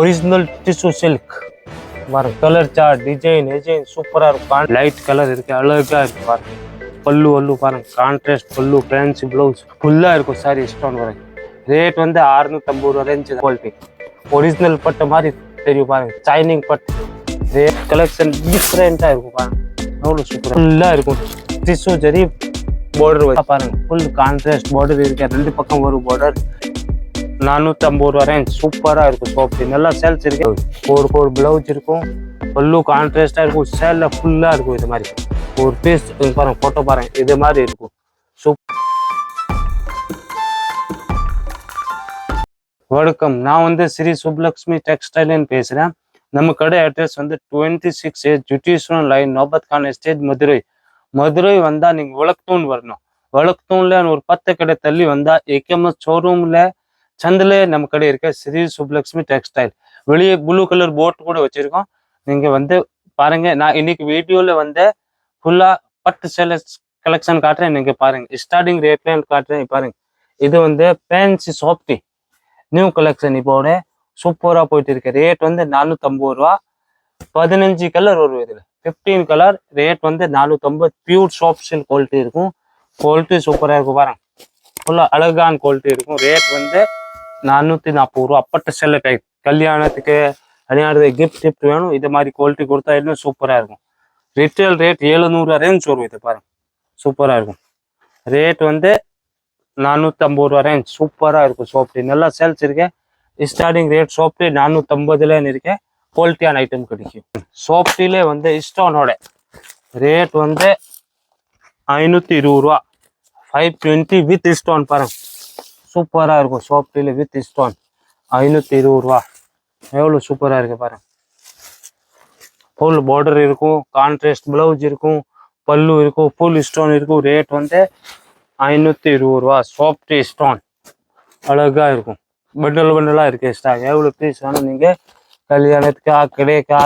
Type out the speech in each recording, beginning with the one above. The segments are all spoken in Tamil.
ஒரிஜினல் டிஷ்யூ சில்க் பாருங்க கலர் சார்ட் டிசைன் டிசைன் சூப்பராக இருக்கும் லைட் கலர் இருக்கு. அழகாக இருக்கு பாருங்க பல்லு வல்லு பாருங்க. கான்ட்ராஸ்ட் பல்லு ஃபேன்சி பிளவுஸ் ஃபுல்லாக இருக்கும் சாரி ஸ்டோன் வரைக்கும் ரேட் வந்து 650 ரூபா ரேஞ்சு குவாலிட்டி ஒரிஜினல் பட்டு மாதிரி தெரியும் பாருங்க. சைனிங் பட்டு. ரேட் கலெக்ஷன் டிஃப்ரெண்ட்டாக இருக்கும் பாருங்க. அவ்வளோ சூப்பர் ஃபுல்லாக இருக்கும். டிஷ்யூ சரி பார்டர் பாருங்க. ஃபுல் கான்ட்ராஸ்ட் பார்டர் இருக்கு. ரெண்டு பக்கம் ஒரு பார்டர் நானூத்தி ஐம்பது ரூபா ரேஞ்ச் சூப்பரா இருக்கும் சோப்பு நல்லா சேல்ஸ் இருக்கு. ஒரு கோடு ப்ளவுஸ் இருக்கும். பல்லு கான்ட்ராஸ்டாக இருக்கும். சேல்ல ஃபுல்லா இருக்கும் இது மாதிரி. ஒரு பீஸ் பாருங்கள் ஃபோட்டோ பாருங்கள் இது மாதிரி இருக்கும். சூப் வணக்கம். நான் வந்து ஸ்ரீ சுப்லக்ஷ்மி டெக்ஸ்டைல்னு பேசுறேன். நம்ம கடை அட்ரஸ் வந்து டுவெண்ட்டி சிக்ஸ் ஏ ஜுட்டிஷன் லைன் நோபத் கான் எஸ்டேட் மதுரை. மதுரை வந்தா நீங்க விளக்தூன் வரணும். விளக்தூன்ல ஒரு பத்து கடை தள்ளி வந்தா ஏகேஎம்எஸ் ஷோரூமில் சந்தில் நம்ம கடை இருக்க ஸ்ரீ சுப்லக்ஷ்மி டெக்ஸ்டைல். வெளியே ப்ளூ கலர் போர்ட் கூட வச்சிருக்கோம். நீங்க வந்து பாருங்க நான் இன்னைக்கு வீடியோவில் வந்து ஃபுல்லாக பட்டு சேலை கலெக்ஷன் காட்டுறேன் நீங்க பாருங்க. ஸ்டார்டிங் ரேட்லேயும் காட்டுறேன் பாருங்க. இது வந்து பேன்சி சாப்டி நியூ கலெக்ஷன் இப்போட சூப்பரா போயிட்டு இருக்கு. ரேட் வந்து நானூத்தம்பது ரூபா. பதினஞ்சு கலர் வரும் இதில். ஃபிஃப்டீன் கலர் ரேட் வந்து நானூத்தம்பது. பியூர் சாஃப்ட் சில்க் குவாலிட்டி இருக்கும். குவாலிட்டி சூப்பராக இருக்கும் பாருங்க. ஃபுல்லாக அழகான குவாலிட்டி இருக்கும். ரேட் வந்து நானூத்தி நாற்பது ரூபா. அப்பட்ட செல்ல கை கல்யாணத்துக்கு கல்யாணத்துக்கு கிஃப்ட் கிஃப்ட் வேணும். இது மாதிரி குவாலிட்டி கொடுத்தா இன்னும் சூப்பரா இருக்கும். ரிட்டேல் ரேட் எழுநூறு ரேஞ்ச் வரும் இது பாருங்க. சூப்பரா இருக்கும். ரேட் வந்து நானூற்றம்பது ஐம்பது ரூபா ரேஞ்ச் சூப்பரா இருக்கும் சோப்டி நல்லா சேல்ஸ் இருக்கேன் ஸ்டார்டிங் ரேட் சோப்டி நானூற்றம்பதுலன்னு இருக்கேன் குவாலிட்டியான ஐட்டம் கிடைக்கும். சோப்டிலே வந்து ஸ்டோனோட ரேட் வந்து ஐநூத்தி இருபது ரூபா. ஃபைவ் டுவெண்ட்டி வித் ஸ்டோன் பாருங்க. சூப்பராக இருக்கும். சோப்டியில் வித் ஸ்டோன் ஐநூற்றி இருபது ரூபா. எவ்வளோ சூப்பராக இருக்கு பாருங்க. ஃபுல் பார்டர் இருக்கும். கான்ட்ராஸ்ட் பிளவுஸ் இருக்கும். பல்லு இருக்கும். ஃபுல் ஸ்டோன் இருக்கும். ரேட் வந்து ஐநூற்றி இருபது ரூபா. சாஃப்டி ஸ்டோன் அழகாக இருக்கும். பண்டல் பண்டலாக இருக்கு ஸ்டாக் எவ்வளோ பீஸ் வேணும் நீங்கள் கல்யாணத்துக்கா கிடைக்கா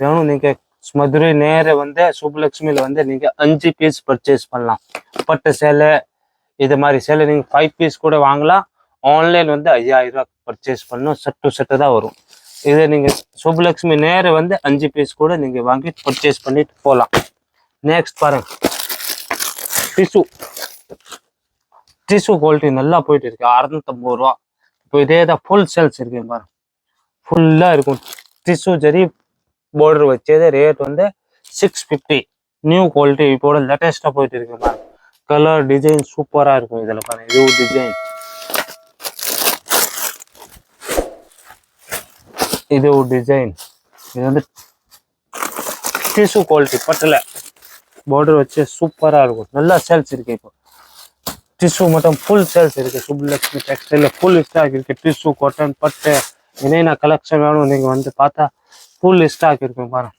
வேணும் நீங்கள் மதுரை நேர வந்து சுப்புலட்சுமியில் வந்து நீங்கள் அஞ்சு பீஸ் பர்ச்சேஸ் பண்ணலாம். பட்டு சேலை இது மாதிரி சேலை நீங்கள் ஃபைவ் பீஸ் கூட வாங்கலாம். ஆன்லைன் வந்து ஐயாயிரம் ரூபா பர்ச்சேஸ் பண்ணணும். செட்டு செட்டு தான் வரும். இதை நீங்கள் சுபலக்ஷ்மி நேர வந்து அஞ்சு பீஸ் கூட நீங்கள் வாங்கி பர்ச்சேஸ் பண்ணிட்டு போகலாம் நெக்ஸ்ட் பாருங்க. டிஷ்யூ டிஷ்யூ குவாலிட்டி நல்லா போயிட்டு இருக்கு. அறுநூத்தம்பது ரூபா. இப்போ இதே தான் ஃபுல் சேல்ஸ் இருக்கு பாருங்க. ஃபுல்லாக இருக்கும். டிஷ்யூ சரி பார்டர் வச்சது ரேட் வந்து சிக்ஸ் ஃபிஃப்டி நியூ குவாலிட்டி இப்போட லேட்டஸ்ட்டாக போயிட்டு இருக்கு பாருங்க. கலர் டிசைன் சூப்பராக இருக்கும் இதில் பாருங்க. இது ஒரு டிசைன் இது ஒரு டிசைன் இது வந்து டிஷ்யூ குவாலிட்டி பட்டில். பார்டர் வச்சு சூப்பராக இருக்கும். நல்லா சேல்ஸ் இருக்கு இப்போ. டிஷ்யூ மட்டும் ஃபுல் சேல்ஸ் இருக்கு. சுப்லட்சுமி டெக்ஸ்டைல ஃபுல் ஸ்டாக் இருக்குது டிஷ்யூ காட்டன் பட்டு என்னென்ன கலெக்ஷன் வேணும் நீங்கள் வந்து பார்த்தா ஃபுல் ஸ்டாக் இருக்கும் பாருங்கள்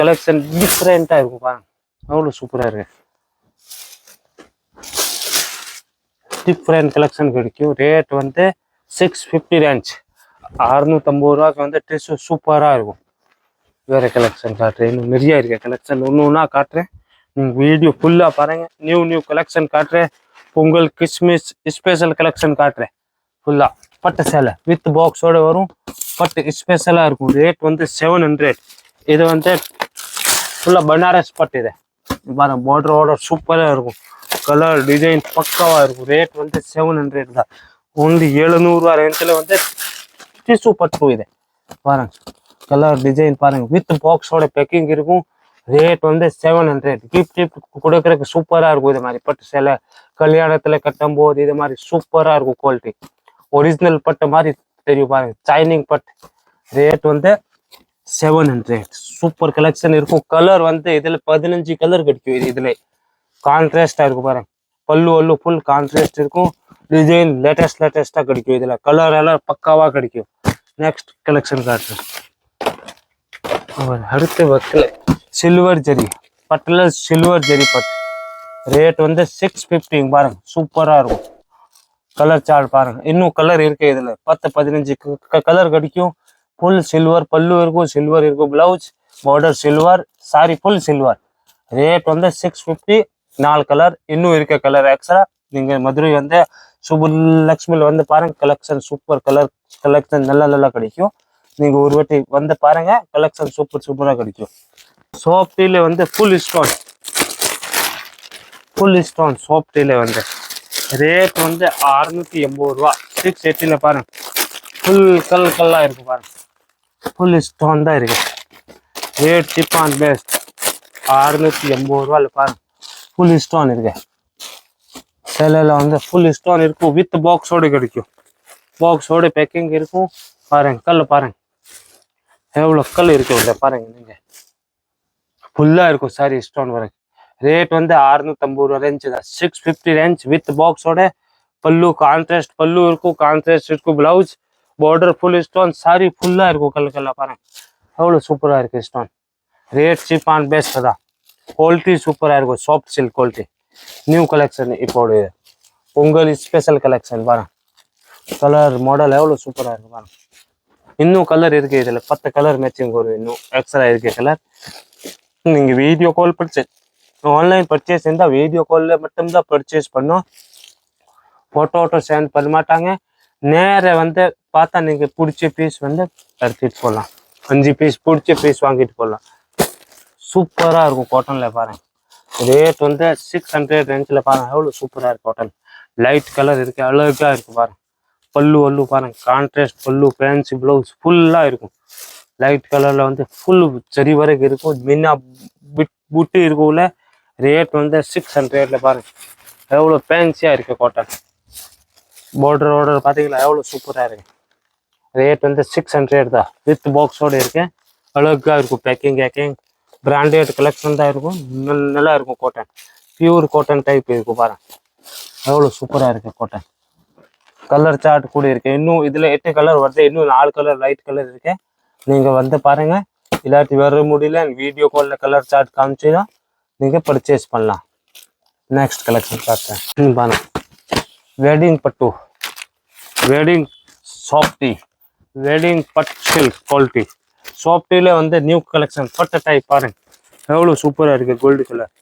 கலெக்ஷன் டிஃப்ரெண்ட்டாக இருக்கும் பாருங்கள் அவ்வளோ சூப்பராக இருக்கு. டிஃப்ரெண்ட் கலெக்ஷன் கிடைக்கும். ரேட் வந்து சிக்ஸ் ஃபிஃப்டி ரேஞ்ச் அறுநூத்தம்பது ரூபாய்க்கு வந்து டிஷ்யூ சூப்பராக இருக்கும். வேற கலெக்ஷன் காட்டுறேன். இன்னும் நிறைய இருக்க கலெக்ஷன் ஒன்று ஒன்றா காட்டுறேன். நீங்கள் வீடியோ ஃபுல்லாக பாருங்க. நியூ நியூ கலெக்ஷன் காட்டுறேன். பொங்கல் கிறிஸ்மஸ் ஸ்பெஷல் கலெக்ஷன் காட்டுறேன். ஃபுல்லாக பட்டு சேலை வித் பாக்ஸோட வரும். பட்டு ஸ்பெஷலாக இருக்கும். ரேட் வந்து செவன் ஹண்ட்ரட் இது வந்து ஃபுல்லாக பனாரஸ் பட்டு இது. பாருங்கள் பார்டரோட சூப்பராக இருக்கும். கலர் டிசைன் பக்காவாக இருக்கும். ரேட் வந்து செவன் ஹண்ட்ரட் தான். ஒன்லி எழுநூறுவா ரேஞ்சில் வந்து டிஷ்யூ பத்து இது பாருங்க. கலர் டிசைன் பாருங்க. வித் பாக்ஸோட பேக்கிங் இருக்கும். ரேட் வந்து செவன் ஹண்ட்ரட் கிஃப்ட் கிஃப்ட் கொடுக்குறதுக்கு சூப்பராக இருக்கும். இது மாதிரி பட்டு சில கல்யாணத்தில் கட்டும்போது இது மாதிரி சூப்பராக இருக்கும் குவாலிட்டி ஒரிஜினல் பட்டு மாதிரி தெரியும் பாருங்க. சைனிங் பட்டு. ரேட் வந்து செவன் ஹண்ட்ரட் சூப்பர் கலெக்ஷன் இருக்கும். கலர் வந்து இதில் பதினஞ்சு கலர் கிடைக்கும். இது இதில் கான்ட்ராஸ்டாக இருக்கும் பாருங்க பல்லு வல்லு ஃபுல் கான்ட்ராஸ்ட் இருக்கும் டிசைன் லேட்டஸ்ட் லேட்டஸ்டாக கிடைக்கும் இதில் கலர் எல்லாம் பக்காவாக கிடைக்கும் நெக்ஸ்ட் கலெக்ஷன் காட்டுறேன் அவர் அடுத்து வைக்கல சில்வர் ஜெரி பட்டில் சில்வர் ஜெரி பட்டு ரேட் வந்து சிக்ஸ் ஃபிஃப்டி பாருங்க சூப்பராக இருக்கும் கலர் சார்ட் பாருங்க இன்னும் கலர் இருக்கு இதில் பத்து பதினஞ்சு கலர் கிடைக்கும் ஃபுல் சில்வர் பல்லு இருக்கும் சில்வர் இருக்கும் blouse border silver sari full silver rate வந்து சிக்ஸ் ஃபிஃப்டி நாலு கலர் இன்னும் இருக்க கலர் எக்ஸ்ட்ரா நீங்கள் மதுரை வந்து சுபலக்ஷ்மியில் வந்து பாருங்க கலெக்ஷன் சூப்பர் கலர் கலெக்ஷன் நல்லா நல்லா கிடைக்கும். நீங்க ஒரு வாட்டி வந்து பாருங்க கலெக்ஷன் சூப்பர் சூப்பரா கிடைக்கும். சோப் வந்து ஃபுல் ஸ்டோன் ஃபுல் ஸ்டோன் சோப் வந்து. ரேட் வந்து அறுநூத்தி எண்பது ரூபா. சிக்ஸ் எயிட்டில பாருங்க. ஃபுல் கல் கல்லா இருக்கு பாருங்க. ஃபுல் ஸ்டோன் தான் இருக்கு. ரேட் சீப் அண்ட் பெஸ்ட் அறுநூத்தி எண்பது ரூபாயில் பாருங்க. ஃபுல் ஸ்டோன் இருக்கு. சிலையில் வந்து ஃபுல் ஸ்டோன் இருக்கும். வித் பாக்ஸோடு கிடைக்கும். பாக்ஸோடு பேக்கிங் இருக்கும். பாருங்க கல் பாருங்க. எவ்வளோ கல் இருக்கு உள்ள பாருங்க நீங்கள் ஃபுல்லாக இருக்கும் சாரி ஸ்டோன் வரைக்கும் ரேட் வந்து அறுநூத்தம்பது ரூபா ரேஞ்ச் தான். சிக்ஸ் ஃபிஃப்டி ரேஞ்ச் வித் பாக்ஸோட பல்லு கான்ட்ராஸ்ட் பல்லு இருக்கும். கான்ட்ராஸ்ட் இருக்கும் blouse border full stone sari ஃபுல்லாக இருக்கும் கல் கல்லாக பாருங்க. அவ்வளோ சூப்பராக இருக்குது stone rate cheap and best தான். குவாலிட்டி சூப்பராக இருக்கும். Soft silk quality new collection இப்போது பொங்கல் ஸ்பெஷல் கலெக்ஷன் பாருங்க. கலர் மாடல் எவ்வளோ சூப்பராக இருக்கு பாருங்க. இன்னும் கலர் இருக்கு இதில். பத்து கலர் மேட்சிங் வரும் இன்னும் எக்ஸ்ட்ரா இருக்கு கலர் நீங்கள் video call purchase online purchase இருந்தால் வீடியோ காலில் மட்டும்தான் பர்ச்சேஸ் பண்ணோம். ஃபோட்டோ ஓட்டோ சென்ட் பண்ண மாட்டாங்க. நேர வந்து பார்த்தா நீங்கள் பிடிச்ச பீஸ் வந்து எடுத்துகிட்டு போகலாம் அஞ்சு பீஸ் பிடிச்ச பீஸ் வாங்கிட்டு போகலாம் சூப்பராக இருக்கும் காட்டனில் பாருங்க. ரேட் வந்து சிக்ஸ் ஹண்ட்ரட் ரேஞ்சில் பாருங்க. எவ்வளோ சூப்பராக இருக்கு காட்டன் லைட் கலர் இருக்குது அழகாக இருக்குது பாருங்க. பல்லு வல்லு பாருங்க. கான்ட்ராஸ்ட் பல்லு பேன்சி ப்ளவுஸ் ஃபுல்லாக இருக்கும். லைட் கலரில் வந்து ஃபுல் சரி வரைக்கும் இருக்கும். மின்னா பிட் புட்டு இருக்கும்ல. ரேட் வந்து சிக்ஸ் ஹண்ட்ரட்ல பாருங்க. எவ்வளோ ஃபேன்சியாக இருக்கு காட்டன் பார்டர் ஆர்டர் பார்த்தீங்களா எவ்வளோ சூப்பராக இருக்கு. ரேட் வந்து சிக்ஸ் ஹண்ட்ரட் தான். வித் பாக்ஸோட இருக்கேன் அழகாக இருக்கும். பேக்கிங் கேக்கிங் பிராண்டட் கலெக்ஷன் தான் இருக்கும். நல்லா இருக்கும் காட்டன் பியூர் காட்டன் டைப் இருக்கும் பாருங்க எவ்வளோ சூப்பராக இருக்குது காட்டன் கலர் சார்ட் கூட இருக்கு. இன்னும் இதில் எட்டு கலர் வருது. இன்னும் நாலு கலர் லைட் கலர் இருக்கு. நீங்கள் வந்து பாருங்கள் இல்லாட்டி வர முடியல. வீடியோ காலில் கலர் சார்ட் காமிச்சுனா நீங்கள் பர்ச்சேஸ் பண்ணலாம். நெக்ஸ்ட் கலெக்ஷன் பார்த்தேன் ம், பாருங்க. வெட்டிங் பட்டு wedding softy wedding but silk quality சாஃப்டில வந்து நியூ கலெக்ஷன் பட்டு டைப் பாருங்க எவ்வளோ சூப்பராக இருக்கு கோல்டு கலர்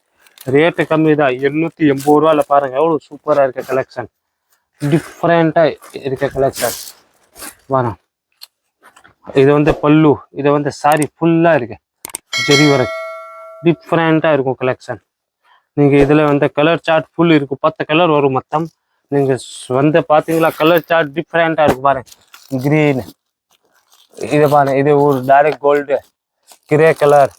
ரேட்டு கம்மி தான். எண்ணூற்றி எண்பது ரூபால பாருங்க. எவ்வளோ சூப்பராக இருக்க கலெக்ஷன் டிஃப்ரெண்ட்டாக இருக்க கலெக்ஷன் வரும் இது வந்து பல்லு. இது வந்து சாரி ஃபுல்லாக இருக்கு. ஜெரி வரைக்கும் டிஃப்ரெண்ட்டாக இருக்கும் கலெக்ஷன் நீங்கள் இதில் வந்து கலர் சார்ட் ஃபுல் இருக்கும். பத்து கலர் வரும் மொத்தம். நீங்கள் வந்து பார்த்தீங்களா கலர் சார்ட் டிஃப்ரெண்ட்டாக இருக்கும் பாருங்க. க்ரீனு இது பாருங்க இது ஒரு டைரக்ட் கோல்டு கிரே கலர்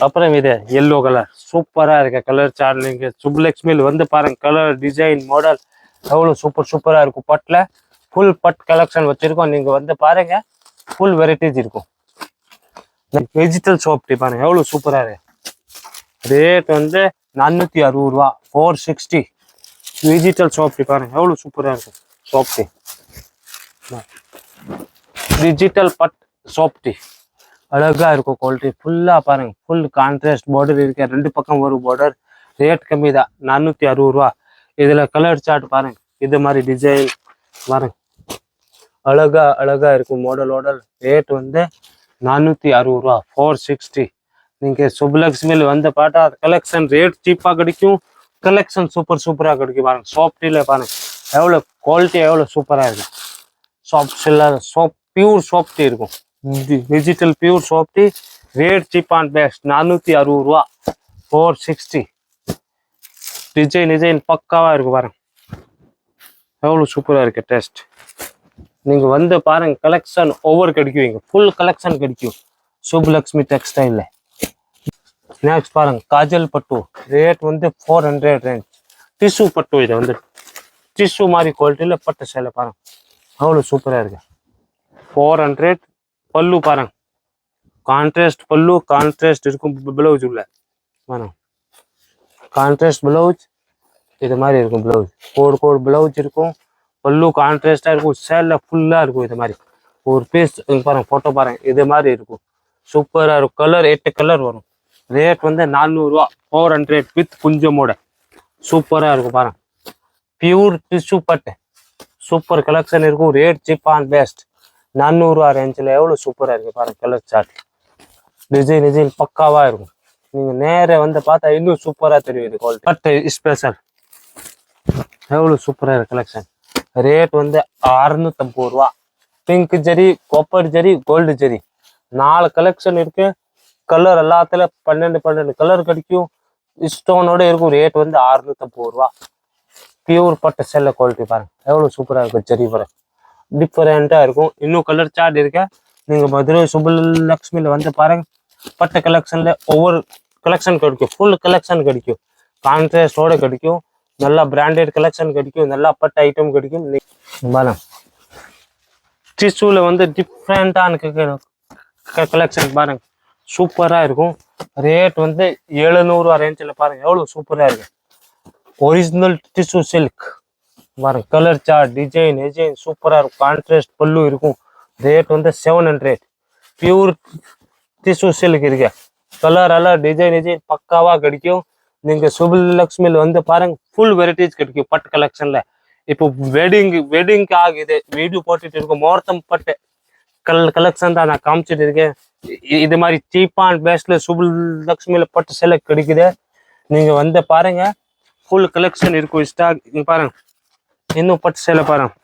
அப்புறம் இது எல்லோ கலர் சூப்பராக இருக்க கலர் சார்லிங்க நீங்கள் சுப்லக்ஷ்மியில் வந்து பாருங்க கலர் டிசைன் மாடல் எவ்வளோ சூப்பர் சூப்பராக இருக்கும். பட்டில் ஃபுல் பட் கலெக்ஷன் வச்சுருக்கோம். நீங்கள் வந்து பாருங்க ஃபுல் வெரைட்டிஸ் இருக்கும். வெஜிடல் சோப்டி பாருங்க எவ்வளோ சூப்பராக இருக்கு. ரேட் வந்து நானூற்றி அறுபது ரூபா ஃபோர் சிக்ஸ்டி வெஜிடல் சோப்டி பாருங்க எவ்வளோ சூப்பராக இருக்கும் சோப்டி டிஜிட்டல் பட் சோப்டி அழகா இருக்கும் குவாலிட்டி ஃபுல்லாக பாருங்க. ஃபுல் கான்ட்ராஸ்ட் பார்டர் இருக்கு. ரெண்டு பக்கம் ஒரு பார்டர் ரேட் கம்மி தான். நானூற்றி அறுபது ரூபா. இதில் கலர் சார்ட் பாருங்க. இது மாதிரி டிசைன் பாருங்க. அழகா அழகா இருக்கும் மாடல் மாடல் ரேட் வந்து நானூற்றி அறுபது ரூபா. ஃபோர் சிக்ஸ்டி நீங்கள் சுப்லக்ஷ்மியில் வந்து பார்த்தா கலெக்ஷன் ரேட் சீப்பாக கிடைக்கும். கலெக்ஷன் சூப்பர் சூப்பராக கிடைக்கும் பாருங்க. சாஃப்டியில் பாருங்க. எவ்வளோ குவாலிட்டி எவ்வளோ சூப்பராக இருக்கும் சாஃப்ட் சில்லர் சோப் பியூர் சாஃப்டி இருக்கும். Digital pure softy rate cheap and best நானூற்றி அறுபது ரூபா. ஃபோர் சிக்ஸ்டி டிசைன் டிசைன் பக்காவாக இருக்கு பாருங்க. எவ்வளோ சூப்பராக இருக்கு டெஸ்ட் நீங்கள் வந்து பாருங்க கலெக்ஷன் ஓவர் கிடைக்கும் இங்கே ஃபுல் கலெக்ஷன் கிடைக்கும். சுப்லக்ஷ்மி டெக்ஸ்டைலில் நெக்ஸ்ட் பாருங்க காஜல் பட்டு. ரேட் வந்து ஃபோர் ஹண்ட்ரட் ரேஞ்ச் டிஷ்யூ பட்டு இது வந்து. டிஷ்யூ மாதிரி குவாலிட்டியில் பட்டு சேலை பாருங்க. அவ்வளோ சூப்பராக இருக்கு. ஃபோர் ஹண்ட்ரட் பல்லு பாருங்க. கான்ட்ராஸ்ட் பல்லு கான்ட்ராஸ்ட் இருக்கும் பிளவுஸ் உள்ள. பாருங்க. கான்ட்ராஸ்ட் பிளவுஸ் இது மாதிரி இருக்கும் பிளவுஸ் கோடு கோடு பிளவுஸ் இருக்கும். பல்லு கான்ட்ராஸ்டாக இருக்கும். சேலில் ஃபுல்லாக இருக்கும் இது மாதிரி. ஒரு பீஸ் பாருங்க ஃபோட்டோ பாருங்க. இது மாதிரி இருக்கும். சூப்பராக இருக்கும். கலர் எட்டு கலர் வரும். ரேட் வந்து நானூறுரூவா ஃபோர் ஹண்ட்ரட் வித் குஞ்சமோட சூப்பராக இருக்கும் பாருங்க. பியூர் டிஷ்யூ பட்டு. சூப்பர் கலெக்ஷன் இருக்கும். ரேட் சீப் அண்ட் பெஸ்ட் நானூறுரூவா ரேஞ்சில் எவ்வளோ சூப்பராக இருக்குது பாருங்க கலர் சார்ட் டிசைன் டிசைன் பக்காவாக இருக்கும். நீங்கள் நேராக வந்து பார்த்தா இன்னும் சூப்பராக தெரியும் இது குவாலிட்டி பட்டு ஸ்பெஷல் எவ்வளோ சூப்பராக இருக்குது கலெக்ஷன் ரேட் வந்து அறுநூத்தம்பது ரூபா. Pink zari copper zari gold zari. நாலு கலெக்ஷன் இருக்கு. கலர் எல்லாத்துல பன்னெண்டு பன்னெண்டு கலர் கிடைக்கும். ஸ்டோனோட இருக்கும். ரேட் வந்து அறுநூத்தம்பது ரூபா. பியூர் பட்டு செல்ல குவாலிட்டி பாருங்க. எவ்வளோ சூப்பராக இருக்கும் ஜெரி பாருங்க. டிஃப்ரெண்ட்டாக இருக்கும். இன்னும் கலர் சார்ட் இருக்கு. நீங்கள் மதுரை சுபலட்சுமியில வந்து பாருங்க. பட்ட கலெக்ஷனில் ஒவ்வொரு கலெக்ஷன் கிடைக்கும். ஃபுல் கலெக்ஷன் கிடைக்கும். கான்ட்ராஸ்டோட கிடைக்கும். நல்லா பிராண்டட் கலெக்ஷன் கிடைக்கும். நல்லா பட்ட ஐட்டம் கிடைக்கும். நீ- பாருங்க. டிஷ்யூல வந்து டிஃப்ரெண்ட்டான கலெக்ஷன் பாருங்க. சூப்பராக இருக்கும். ரேட் வந்து எழுநூறுவா ரேஞ்சில் பாருங்கள் எவ்வளோ சூப்பராக இருக்கு. ஒரிஜினல் டிஷ்யூ சில்க் பாருங்க கலர் சார்ட் டிசைன் டிசைன் சூப்பரா இருக்கும். கான்ட்ராஸ்ட் பல்லு இருக்கும். ரேட் வந்து seven hundred pure tissue silk இருக்கு. கலர் எல்லாம் டிசைன் டிசைன் பக்காவா கிடைக்கும். நீங்க சுபலக்ஷ்மியில் வந்து பாருங்க ஃபுல் வெரைட்டிஸ் கிடைக்கும் பட்டு கலெக்ஷன்ல இப்போ வெட்டிங் வெட்டிங்க்கு ஆகுது. வீடியோ போட்டுட்டு இருக்கோம். முகூர்த்தம் பட்டு கல் கலெக்ஷன் தான் நான் காமிச்சிட்டு இருக்கேன். இது மாதிரி சீப் அண்ட் சுபுல் சுபலக்ஷ்மியில பட்டு சேலை கிடைக்குது. நீங்க வந்து பாருங்க ஃபுல் கலெக்ஷன் இருக்கும். ஸ்டாக் இங்க பாருங்க. இன்னும் பட்டு சேலை பாருங்க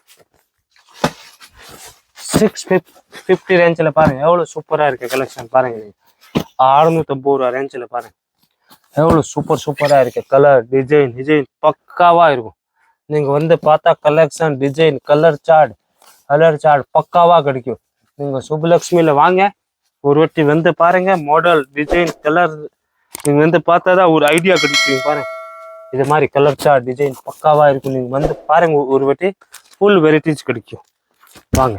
சிக்ஸ் ஃபிஃப்டி ரேஞ்சில் பாருங்க. எவ்வளோ சூப்பராக இருக்கு கலெக்ஷன் பாருங்க. அறுநூத்தம்பது ரூபா ரேஞ்சில் பாருங்க. எவ்வளோ சூப்பர் சூப்பராக இருக்கு. கலர் டிசைன் டிசைன் பக்காவா இருக்கும். நீங்க வந்து பார்த்தா collection design colour chart colour chart பக்காவா கிடைக்கும். நீங்க சுபலக்ஷ்மியில வாங்க. ஒரு வாட்டி வந்து பாருங்க. மாடல் டிசைன் கலர் நீங்க வந்து பார்த்தா தான் ஒரு ஐடியா கிடைக்கும் பாருங்க. இது மாதிரி கலர் டிசைன் பக்காவாக இருக்கும். நீங்கள் வந்து பாருங்கள் ஒரு வாட்டி ஃபுல் வெரைட்டிஸ் கிடைக்கும். வாங்க.